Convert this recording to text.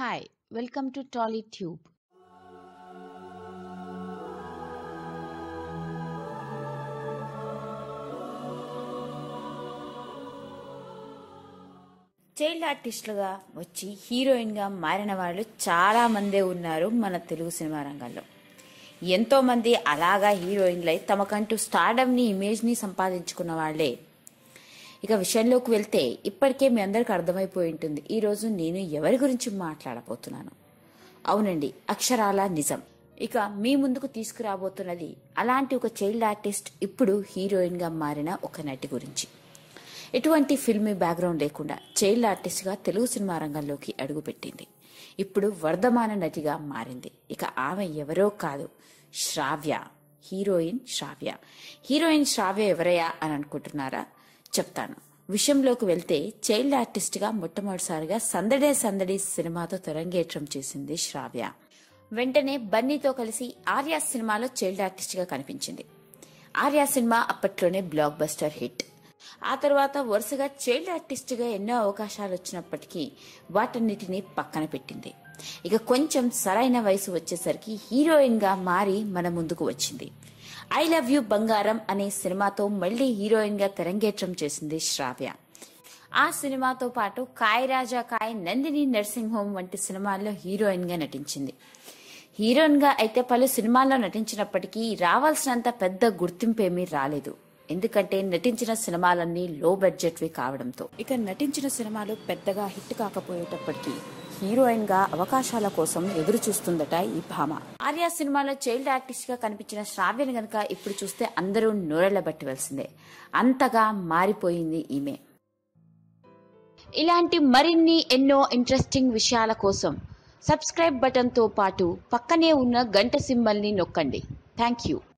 Hi, welcome to TollyTube. Child ఆర్టిస్టులుగా వచ్చి హీరోయిన్గా మారిన వాళ్ళు చాలా మందే ఉన్నారు మన తెలుగు సినిమా రంగంలో ఎంతోమంది అలాగా హీరోయిన్లై తమకంటూ స్టార్డమ్ని ఇమేజ్ని సంపాదించుకున్న వాళ్ళే ఇక విషయంలోకి వెళ్తే ఇప్పటికే మీ అందరికి అర్థమైపోయి ఉంటుంది. ఈరోజు నేను ఎవరి గురించి మాట్లాడబోతున్నాను? అవునండి అక్షరాల నిజం. ఇక మీ ముందుకు తీసుకురాబోతున్నది అలాంటి ఒక చైల్డ్ ఆర్టిస్ట్ ఇప్పుడు హీరోయిన్గా మారిన ఒక నటి గురించి. ఎటువంటి ఫిల్మీ బ్యాక్గ్రౌండ్ లేకుండా చైల్డ్ ఆర్టిస్ట్గా తెలుగు సినిమా రంగంలోకి అడుగుపెట్టింది. ఇప్పుడు వర్ధమాన నటిగా మారింది. ఇక ఆమె ఎవరో కాదు శ్రావ్య. హీరోయిన్ శ్రావ్య. హీరోయిన్ శ్రావ్య ఎవరయ్యా అని అనుకుంటున్నారా? చెప్తాను. విషయంలోకి వెళ్తే చైల్డ్ ఆర్టిస్ట్గా మొట్టమొదటిసారిగా సందడే సందడి సినిమాతో తెరంగేట్రం చేసింది శ్రావ్య. వెంటనే బన్నీతో కలిసి ఆర్యా సినిమాలో చైల్డ్ ఆర్టిస్ట్గా కనిపించింది. ఆర్యా సినిమా అప్పట్లోనే బ్లాక్ బస్టర్ హిట్. ఆ తర్వాత వరుసగా చైల్డ్ ఆర్టిస్ట్గా ఎన్నో అవకాశాలు వచ్చినప్పటికీ వాటన్నిటిని పక్కన పెట్టింది. ఇక కొంచెం సరైన వయసు వచ్చేసరికి హీరోయిన్గా మారి మన ముందుకు వచ్చింది. ఐ లవ్ యూ బంగారం అనే సినిమాతో మళ్ళీ హీరోయిన్గా తెరంగేట్రం చేసింది శ్రావ్య. ఆ సినిమాతో పాటు కాయ్ రాజా కాయ్ నందిని నర్సింగ్ హోమ్ వంటి సినిమాల్లో హీరోయిన్గా నటించింది. హీరోయిన్గా అయితే పలు సినిమాల్లో నటించినప్పటికీ రావాల్సినంత పెద్ద గుర్తింపేమీ రాలేదు. ఎందుకంటే నటించిన సినిమాలన్నీ లో బడ్జెట్వి కావడంతో. ఇక నటించిన సినిమాలు పెద్దగా హిట్ కాకపోయేటప్పటికీ హీరోయిన్గా అవకాశాల కోసం ఎదురు చూస్తుందట ఈ భామ. ఆర్య సినిమాలో చైల్డ్ ఆర్టిస్ట్గా కనిపించిన శ్రావ్యని గనక ఇప్పుడు చూస్తే అందరూ నోరెళ్ళబట్టవలసిందే అంతగా మారిపోయింది ఈమె. ఇలాంటి మరిన్ని ఎన్నో ఇంట్రెస్టింగ్ విషయాల కోసం సబ్స్క్రైబ్ బటన్తో పాటు పక్కనే ఉన్న గంట సింబల్ని నొక్కండి. Thank you